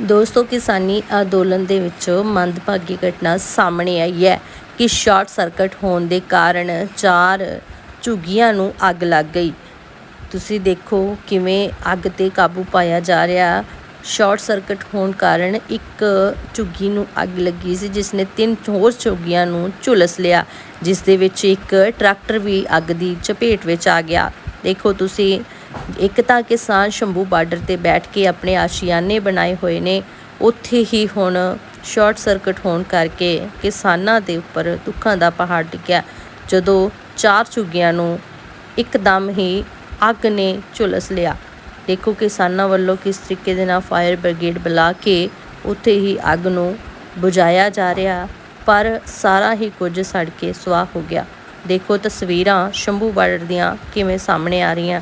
ਦੋਸਤੋ, ਕਿਸਾਨੀ ਅੰਦੋਲਨ ਦੇ ਵਿੱਚੋਂ ਮੰਦਭਾਗੀ ਘਟਨਾ ਸਾਹਮਣੇ ਆਈ ਹੈ ਕਿ ਸ਼ਾਰਟ ਸਰਕਟ ਹੋਣ ਦੇ ਕਾਰਨ ਚਾਰ ਝੁੱਗੀਆਂ ਨੂੰ ਅੱਗ ਲੱਗ ਗਈ। ਤੁਸੀਂ ਦੇਖੋ ਕਿਵੇਂ ਅੱਗ ਤੇ ਕਾਬੂ ਪਾਇਆ ਜਾ ਰਿਹਾ। ਸ਼ਾਰਟ ਸਰਕਟ ਹੋਣ ਕਾਰਨ ਇੱਕ ਝੁੱਗੀ ਨੂੰ ਅੱਗ ਲੱਗੀ ਸੀ ਜਿਸ ਨੇ ਤਿੰਨ ਹੋਰ ਝੁੱਗੀਆਂ ਨੂੰ ਝੁਲਸ ਲਿਆ, ਜਿਸ ਦੇ ਵਿੱਚ ਇੱਕ ਟਰੈਕਟਰ ਵੀ ਅੱਗ ਦੀ ਚਪੇਟ ਵਿੱਚ ਆ ਗਿਆ। ਦੇਖੋ ਤੁਸੀਂ ਇੱਕ ਤਾਂ ਕਿਸਾਨ ਸ਼ੰਭੂ ਬਾਰਡਰ ਤੇ ਬੈਠ ਕੇ ਆਪਣੇ ਆਸ਼ੀਆਨੇ ਬਣਾਏ ਹੋਏ ਨੇ, ਉੱਥੇ ਹੀ ਹੁਣ ਸ਼ਾਰਟ ਸਰਕਟ ਹੋਣ ਕਰਕੇ ਕਿਸਾਨਾਂ ਦੇ ਉੱਪਰ ਦੁੱਖਾਂ ਦਾ ਪਹਾੜ ਡਿੱਗਿਆ। ਜਦੋਂ ਚਾਰ ਝੁੱਗੀਆਂ ਨੂੰ ਇੱਕਦਮ ਹੀ ਅੱਗ ਨੇ ਝੁਲਸ ਲਿਆ। ਦੇਖੋ ਕਿਸਾਨਾਂ ਵੱਲੋਂ ਕਿਸ ਤਰੀਕੇ ਦੇ ਨਾਲ ਫਾਇਰ ਬ੍ਰਿਗੇਡ ਬੁਲਾ ਕੇ ਉੱਥੇ ਹੀ ਅੱਗ ਨੂੰ ਬੁਝਾਇਆ ਜਾ ਰਿਹਾ, ਪਰ ਸਾਰਾ ਹੀ ਕੁਝ ਸੜ ਕੇ ਸੁਆਹ ਹੋ ਗਿਆ। ਦੇਖੋ ਤਸਵੀਰਾਂ ਸ਼ੰਭੂ ਬਾਰਡਰ ਦੀਆਂ ਕਿਵੇਂ ਸਾਹਮਣੇ ਆ ਰਹੀਆਂ।